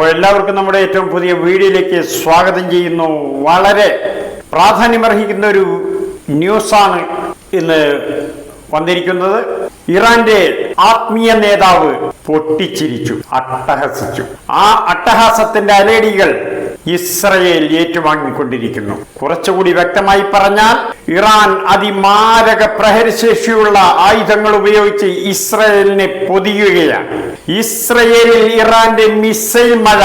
അപ്പോൾ എല്ലാവർക്കും നമ്മുടെ ഏറ്റവും പുതിയ വീഡിയോയിലേക്ക് സ്വാഗതം ചെയ്യുന്നു. വളരെ പ്രാധാന്യമർഹിക്കുന്ന ഒരു ന്യൂസാണ് ഇന്ന് വന്നിരിക്കുന്നത്. ഇറാന്റെ ആത്മീയ നേതാവ് പൊട്ടിച്ചിരിച്ചു അട്ടഹസിച്ചു. ആ അട്ടഹാസത്തിന്റെ അലേടികൾ ഇസ്രയേൽ ഏറ്റുവാങ്ങിക്കൊണ്ടിരിക്കുന്നു. കുറച്ചുകൂടി വ്യക്തമായി പറഞ്ഞാൽ ഇറാൻ അതിമാരക പ്രഹരശേഷിയുള്ള ആയുധങ്ങൾ ഉപയോഗിച്ച് ഇസ്രയേലിനെ പൊതിയുകയാണ്. ഇസ്രയേലിൽ ഇറാന്റെ മിസൈൽ മഴ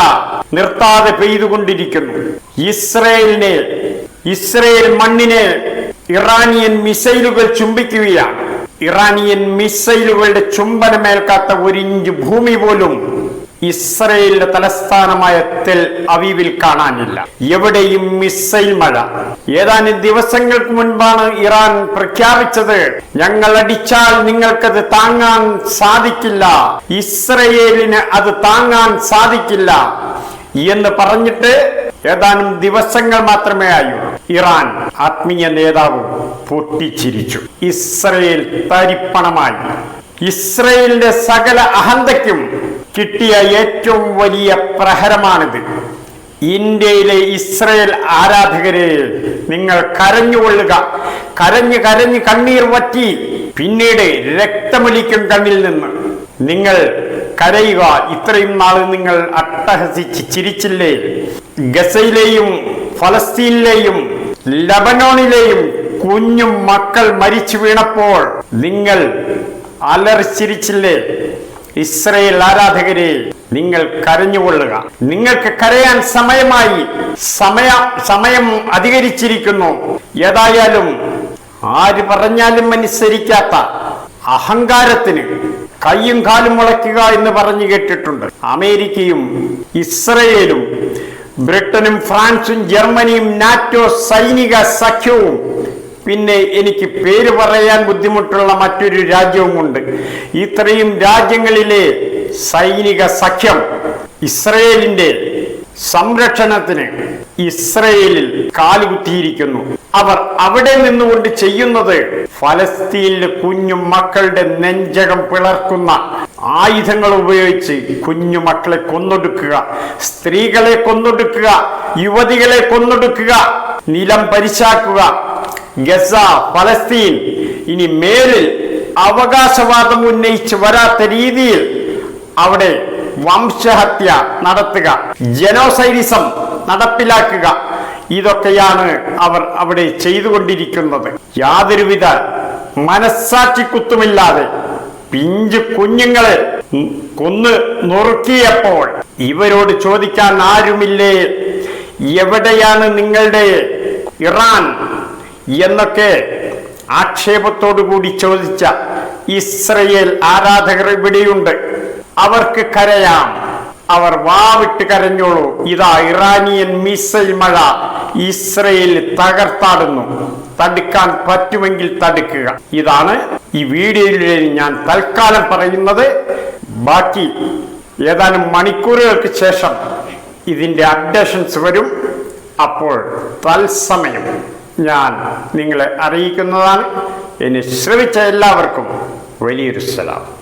നിർത്താതെ പെയ്തുകൊണ്ടിരിക്കുന്നു. ഇസ്രയേലിനെ ഇസ്രയേൽ മണ്ണിനെ ഇറാനിയൻ മിസൈലുകൾ ചുംബിക്കുകയാണ്. ഇറാനിയൻ മിസൈലുകളുടെ ചുംബനമേൽക്കാത്ത ഒരു ഇഞ്ച് ഭൂമി പോലും ഇസ്രയേലിന്റെ തലസ്ഥാനമായ തെൽ അവീവിൽ കാണാനില്ല. എവിടെയും മിസൈൽ മഴ. ഏതാനും ദിവസങ്ങൾക്ക് മുൻപാണ് ഇറാൻ പ്രഖ്യാപിച്ചത് ഞങ്ങൾ അടിച്ചാൽ നിങ്ങൾക്കത് താങ്ങാൻ സാധിക്കില്ല. ഇസ്രയേലിന് അത് താങ്ങാൻ സാധിക്കില്ല. എന്ന് പറഞ്ഞിട്ട് ഏതാനും ദിവസങ്ങൾ മാത്രമേ ആയു. ഇറാൻ ആത്മീയ നേതാവ് പൊട്ടിച്ചിരിച്ചു. ഇസ്രയേൽ തരിപ്പണമായി. ഇസ്രയേലിന്റെ സകല അഹന്തയ്ക്കും കിട്ടിയ ഏറ്റവും വലിയ പ്രഹരമാണിത്. ഇന്ത്യയിലെ ഇസ്രയേൽ ആരാധകരെ നിങ്ങൾ കരഞ്ഞുകൊള്ളുക. കരഞ്ഞു കരഞ്ഞു കണ്ണീർ വറ്റി പിന്നീട് രക്തമൊലിക്കും കണ്ണിൽ നിന്ന്. നിങ്ങൾ കരയുക. ഇത്രയും നാൾ നിങ്ങൾ അട്ടഹസിച്ച് ചിരിച്ചില്ലേ? ഗസയിലെയും ഫലസ്തീനിലെയും ലബനോണിലെയും കുഞ്ഞു മക്കൾ മരിച്ചു വീണപ്പോൾ നിങ്ങൾ അലറിച്ചിരിച്ചില്ലേ? ഇസ്രയേൽ ആരാധകരെ നിങ്ങൾ കരഞ്ഞുകൊള്ളുക. നിങ്ങൾക്ക് കരയാൻ സമയമായി. സമയ സമയം അധികരിച്ചിരിക്കുന്നു. ഏതായാലും ആര് പറഞ്ഞാലും അനുസരിക്കാത്ത അഹങ്കാരത്തിന് കയ്യും കാലും മുളയ്ക്കുക എന്ന് പറഞ്ഞു കേട്ടിട്ടുണ്ട്. അമേരിക്കയും ഇസ്രയേലും ബ്രിട്ടനും ഫ്രാൻസും ജർമ്മനിയും നാറ്റോ സൈനിക സഖ്യവും പിന്നെ എനിക്ക് പേര് പറയാൻ ബുദ്ധിമുട്ടുള്ള മറ്റൊരു രാജ്യവുമുണ്ട്. ഇത്രയും രാജ്യങ്ങളിലെ സൈനിക സഖ്യം ഇസ്രയേലിന്റെ സംരക്ഷണത്തിന് ഇസ്രയേലിൽ കാലുകുത്തിയിരിക്കുന്നു. അവർ അവിടെ നിന്നുകൊണ്ട് ചെയ്യുന്നത് ഫലസ്തീനിലെ കുഞ്ഞു മക്കളുടെ നെഞ്ചകം പിളർക്കുന്ന ആയുധങ്ങൾ ഉപയോഗിച്ച് കുഞ്ഞു മക്കളെ കൊന്നൊടുക്കുക സ്ത്രീകളെ കൊന്നൊടുക്കുക യുവതികളെ കൊന്നൊടുക്കുക നിലം പരിശാക്കുക ഗസ ഫലസ്തീൻ. ഇനി മേലിൽ അവകാശവാദം ഉന്നയിച്ച് വരാത്ത രീതിയിൽ അവിടെ വംശഹത്യ നടത്തുക ജനോസൈഡിസം നടപ്പിലാക്കുക. ഇതൊക്കെയാണ് അവർ അവിടെ ചെയ്തുകൊണ്ടിരിക്കുന്നത്. യാതൊരുവിധ മനസ്സാക്ഷിക്കുത്തുമില്ലാതെ പിഞ്ചു കുഞ്ഞുങ്ങളെ കൊന്ന് നുറുക്കിയപ്പോൾ ഇവരോട് ചോദിക്കാൻ ആരുമില്ലേ? എവിടെയാണ് നിങ്ങളുടെ ഇറാൻ എന്നൊക്കെ ആക്ഷേപത്തോടു കൂടി ചോദിച്ച ഇസ്രയേൽ ആരാധകർ ഇവിടെയുണ്ട്. അവർക്ക് കരയാം. അവർ വാവിട്ട് കരഞ്ഞോളൂ. ഇതാ ഇറാനിയൻ മിസൈൽ മഴ. ഇസ്രയേൽ തകർത്താടുന്നു. തടുക്കാൻ പറ്റുമെങ്കിൽ തടുക്കുക. ഇതാണ് ഈ വീഡിയോയിലെ ഞാൻ തൽക്കാലം പറയുന്നത്. ബാക്കി ഏതാനും മണിക്കൂറുകൾക്ക് ശേഷം ഇതിന്റെ അപ്ഡേഷൻസ് വരും. അപ്പോൾ തത്സമയം. ഞാൻ നിങ്ങളെ അറിയിക്കുന്നതാണ്. എന്നെ ശ്രമിച്ച എല്ലാവർക്കും വലിയൊരു സലാം.